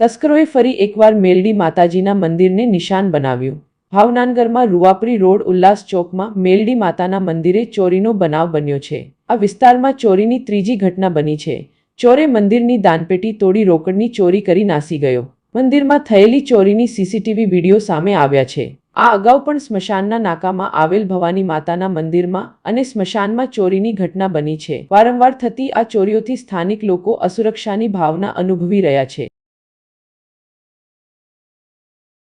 તસ્કરોએ ફરી એકવાર મેલડી માતાજીના મંદિરને નિશાન બનાવ્યું. ભાવનાનગરમાં રૂવાપરી રોડ ઉલ્લાસ ચોકમાં મેલડી માતાના મંદિરે ચોરીનો બનાવ બન્યો છે. આ વિસ્તારમાં ચોરીની ત્રીજી ઘટના બની છે. ચોરે મંદિરની દાનપેટી તોડી રોકડની ચોરી કરી નાસી ગયો. મંદિરમાં થયેલી ચોરીની સીસીટીવી વીડિયો સામે આવ્યા છે. આ અગાઉ પણ સ્મશાનના નાકામાં આવેલ ભવાની માતાના મંદિરમાં અને સ્મશાનમાં ચોરીની ઘટના બની છે. વારંવાર થતી આ ચોરીઓથી સ્થાનિક લોકો અસુરક્ષાની ભાવના અનુભવી રહ્યા છે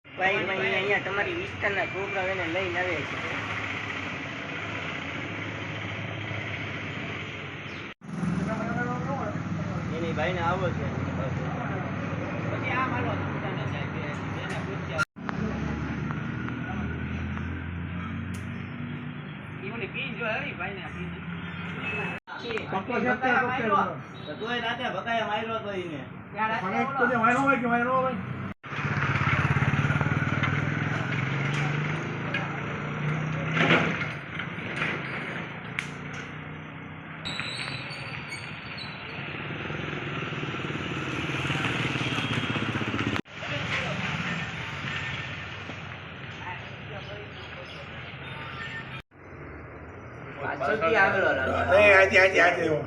ભાઈ ભાઈ અહીંયા વિસ્તારના છોકરાઓ એને લઈને આવે છે. એની ભાઈને આવો છે. તો તોય રાતે ભકાય માર્યો તો એને. આવેલો રસ્તો. નહીં આજે આજે આજે એવો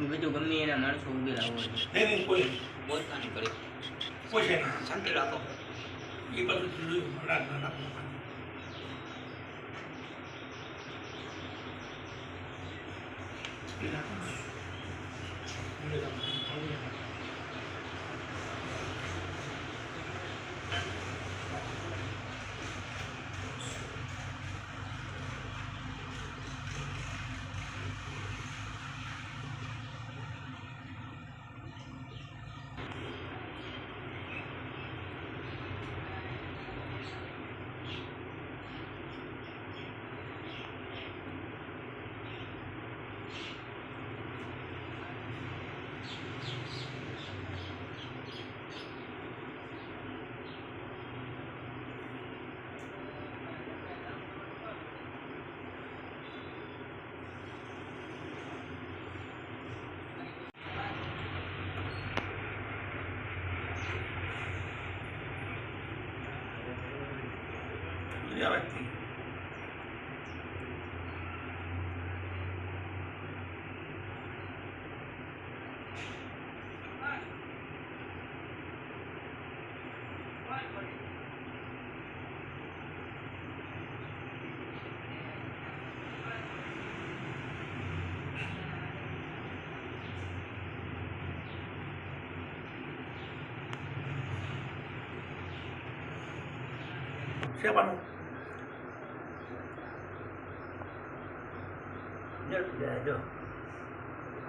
બીજું ગમે એના માણસો ઉભેલા હોય નહીં નહીં કોઈ. બોલતા નહીં કરી કોઈ છે શાંતિ રાખો. એ બધું જોયું રાત ના રાત આ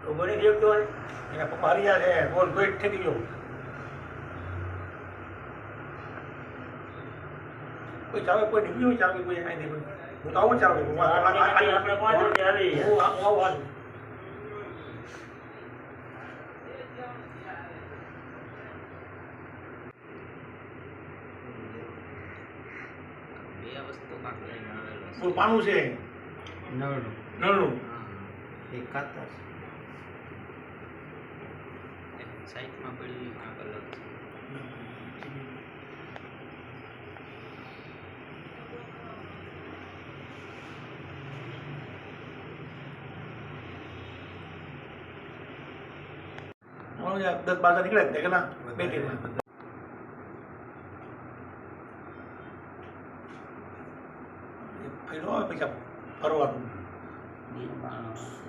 તો બની શકતો હોય એના પપ્પા હરિયા છે બોલ કોઈ ઠેકી ગયો કોઈ ચાવે કોઈ નીકળ્યું ચાવે કોઈ આઈ નહીં હું તો આવું ચાવે હું હાલું. છે? નવડું નળનું. એક કાતર એક સાઈડમાં પડી કાંક અલગ છે અમારું યાર દસ બાર નીકળે જ ને કે ના બે ટીમ ફેરો આવે પૈસા ફરવાનું બે માણસ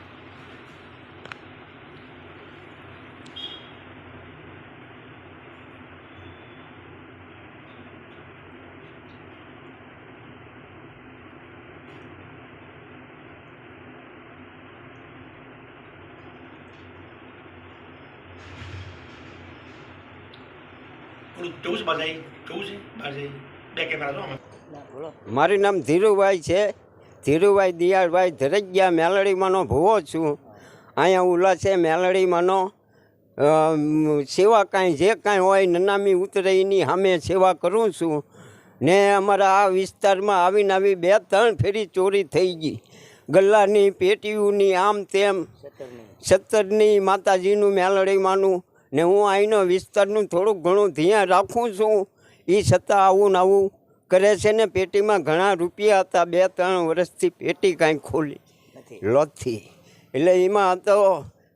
થોડું જવું છે બહાર જવું છે બહાર જાય બે કેમેરા છો મારું નામ ધીરુભાઈ છે. ધીરુભાઈ દિયાળભાઈ ધરજિયા મેલડીમાંનો ભૂવો છું. અહીંયા ઉલા છે મેલડીમાંનો. સેવા કાંઈ જે કાંઈ હોય નનામી ઉતરે એની સામે સેવા કરું છું. ને અમારા આ વિસ્તારમાં આવીને આવી બે ત્રણ ફેરી ચોરી થઈ ગઈ. ગલ્લાની પેટીઓની આમ તેમ. સત્તરની માતાજીનું મેલડીમાંનું. ને હું અહીંનો વિસ્તારનું થોડુંક ઘણું ધ્યાન રાખું છું. એ છતાં આવું ને આવું કરે છે ને પેટીમાં ઘણા રૂપિયા હતા બે ત્રણ વર્ષથી પેટી કાંઈ ખોલી. લોથી એટલે એમાં તો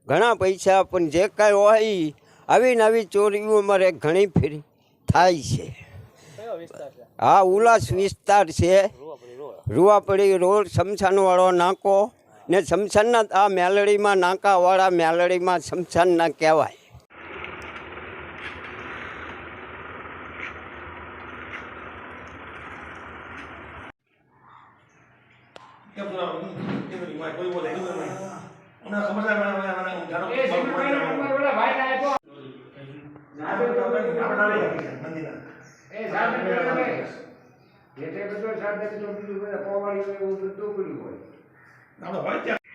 ઘણા પૈસા પણ જે કાંઈ હોય આવી ને આવી ચોરીઓ અમારે ઘણી ફેરી થાય છે. હા ઉલ્લાસ વિસ્તાર છે. રૂવાપડી રોડ શમશાનવાળો નાકો ને શમશાનના આ મેલડીમાં નાકાવાળા મેલડીમાં શમશાનના કહેવાય. કેમ કેમ છો માય કોઈ બોલે નહીં બોલે અમને ખબર છે મને મને હું જાણો આપણે મંદિરના આપણે હોય ત્યાં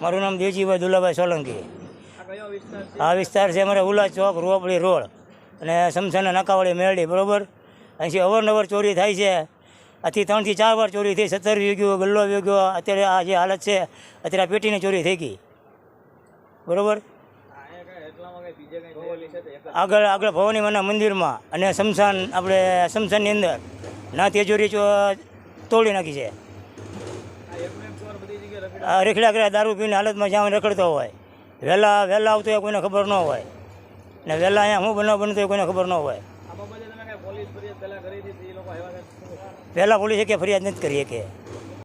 મારું નામ દેવજીભાઈ દુલાભાઈ સોલંકી આ વિસ્તાર છે અમારે ઉલા ચોક રૂવાપડી રોડ અને સમસાના નાકાવાળી મેરડી બરોબર અહીંથી અવારનવાર ચોરી થાય છે આથી ત્રણથી ચાર વાર ચોરી થઈ સત્તર વીગ્યો ગલ્લો વીગ્યો અત્યારે આ જે હાલત છે અત્યારે આ પેટીની ચોરી થઈ ગઈ બરોબર આગળ આગળ ભવાની માના મંદિરમાં અને શમશાન આપણે શમશાનની અંદર ના તેજોરી તોડી નાખી છે. આ રેખડા કરે દારૂ પીને હાલતમાં જ્યાં રખડતો હોય વહેલા વહેલા આવતો હોય કોઈને ખબર ન હોય ને વહેલા અહીંયા હું બનાવ બનતો હોય કોઈને ખબર ન હોય. પહેલાં પોલીસે કે ફરિયાદ નથી કરી કે